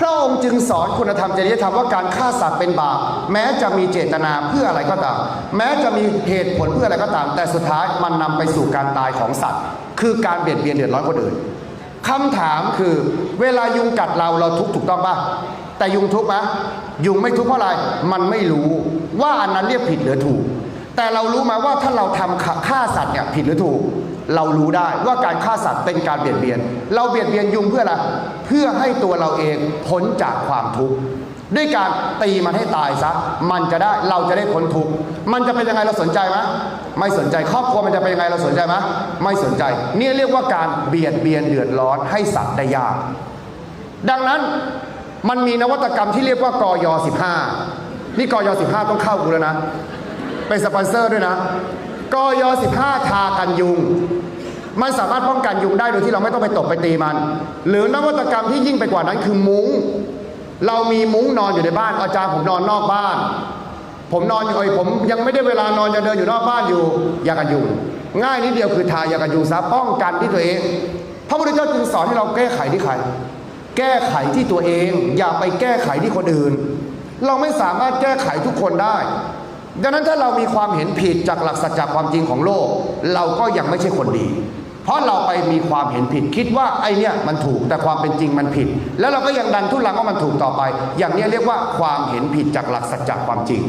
พระองค์จึงสอนคุณธรรมจริยธรรมว่าการฆ่าสัตว์เป็นบาปแม้จะมีเจตนาเพื่ออะไรก็ตาม แม้จะมีเหตุผลเพื่ออะไรก็ตาม แต่สุดท้ายมันนำไปสู่การตายของสัตว์ คือการเบียดเบียนเดือดร้อนคนอื่นคำถามคือเวลายุงกัดเราเราทุกถูกต้องปะแต่ยุงทุกไหมยุงไม่ทุกเพราะอะไรมันไม่รู้ว่าอันนั้นเรียกผิดหรือถูก แต่เรารู้ไหมว่าถ้าเราทำฆ่าฆ่าสัตว์เนี่ยผิดหรือถูก เรารู้ได้ว่าการฆ่าสัตว์เป็นการเบียดเบียน เราเบียดเบียนยุงเพื่ออะไร เพื่อให้ตัวเราเองพ้นจากความทุกข์ด้วยการตีมันให้ตายซะ มันจะได้เราจะได้พ้นทุกข์มันจะเป็นยังไงเราสนใจไหมไม่สนใจครอบครัวมันจะเป็นยังไงเราสนใจไหมไม่สนใจ นี่เรียกว่าการเบียดเบียนเดือดร้อนให้สัตว์ได้ยากดังนั้นมันมีนวัตกรรมที่เรียกว่ากย15นี่กย15ต้องเข้ากูแล้วนะ เป็นสปอนเซอร์ด้วยนะกย15ทากันยุง มันสามารถป้องกันยุงได้โดยที่เราไม่ต้องไปตบไปตีมัน หรือนวัตกรรมที่ยิ่งไปกว่านั้นคือมุ้ง เรามีมุ้งนอนอยู่ในบ้าน อาจารย์ผมนอนนอกบ้าน ผมนอนอยู่เอ้ผมยังไม่ได้เวลานอนจะเดินอยู่นอกบ้านอยู่ยากันยุงง่ายนิดเดียวคือทายากันยุงซะป้องกันที่ตัวเอง พระพุทธเจ้าจึงสอนให้เราแก้ไขที่ใครแก้ไขที่ตัวเอง อย่าไปแก้ไขที่คนอื่น เราไม่สามารถแก้ไขทุกคนได้ ดังนั้นถ้าเรามีความเห็นผิดจากหลักสัจจความจริงของโลก เราก็ยังไม่ใช่คนดี เพราะเราไปมีความเห็นผิดคิดว่าไอเนี่ยมันถูกแต่ความเป็นจริงมันผิด แล้วเราก็ยังดันทุลังว่ามันถูกต่อไป อย่างนี้เรียกว่าความเห็นผิดจากหลักสัจจความจริง